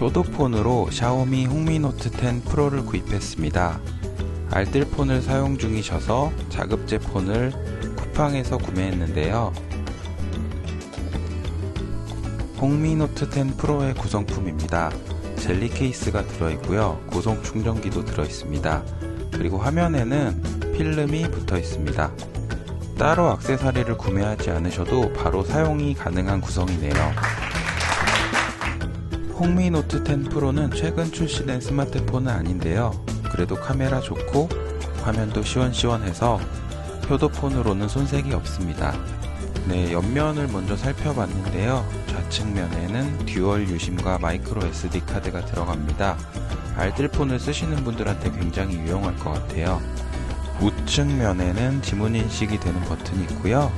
효도폰으로 샤오미 홍미노트 10 프로를 구입했습니다. 알뜰폰을 사용 중이셔서 자급제 폰을 쿠팡에서 구매했는데요. 홍미노트 10 프로의 구성품입니다. 젤리 케이스가 들어있고요. 고속 충전기도 들어있습니다. 그리고 화면에는 필름이 붙어 있습니다. 따로 액세서리를 구매하지 않으셔도 바로 사용이 가능한 구성이네요. 홍미노트 10 프로는 최근 출시된 스마트폰은 아닌데요. 그래도 카메라 좋고 화면도 시원시원해서 효도폰으로는 손색이 없습니다. 네, 옆면을 먼저 살펴봤는데요. 좌측면에는 듀얼 유심과 마이크로 SD 카드가 들어갑니다. 알뜰폰을 쓰시는 분들한테 굉장히 유용할 것 같아요. 우측면에는 지문 인식이 되는 버튼이 있고요.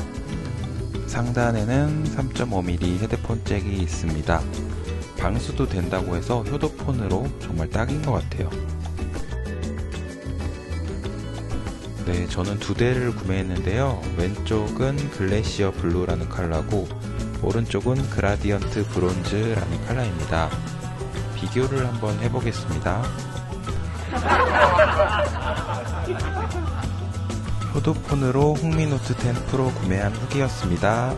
상단에는 3.5mm 헤드폰 잭이 있습니다. 방수도 된다고 해서 효도폰으로 정말 딱인 것 같아요. 네, 저는 두 대를 구매했는데요. 왼쪽은 글래시어 블루라는 컬러고 오른쪽은 그라디언트 브론즈라는 컬러입니다. 비교를 한번 해보겠습니다. 효도폰으로 홍미노트 10 프로 구매한 후기였습니다.